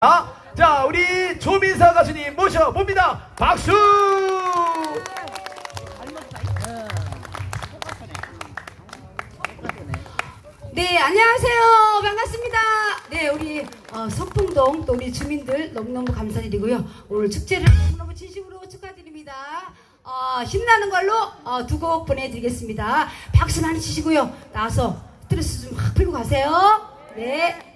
아, 자, 우리 조민사 가수님 모셔봅니다. 박수! 네, 안녕하세요. 반갑습니다. 네, 우리 어, 석풍동 또 우리 주민들 너무너무 감사드리고요. 오늘 축제를 너무너무 진심으로 축하드립니다. 어, 신나는 걸로 어, 두곡 보내드리겠습니다. 박수 많이 치시고요. 나와서 스트레스 좀 확 풀고 가세요. 네.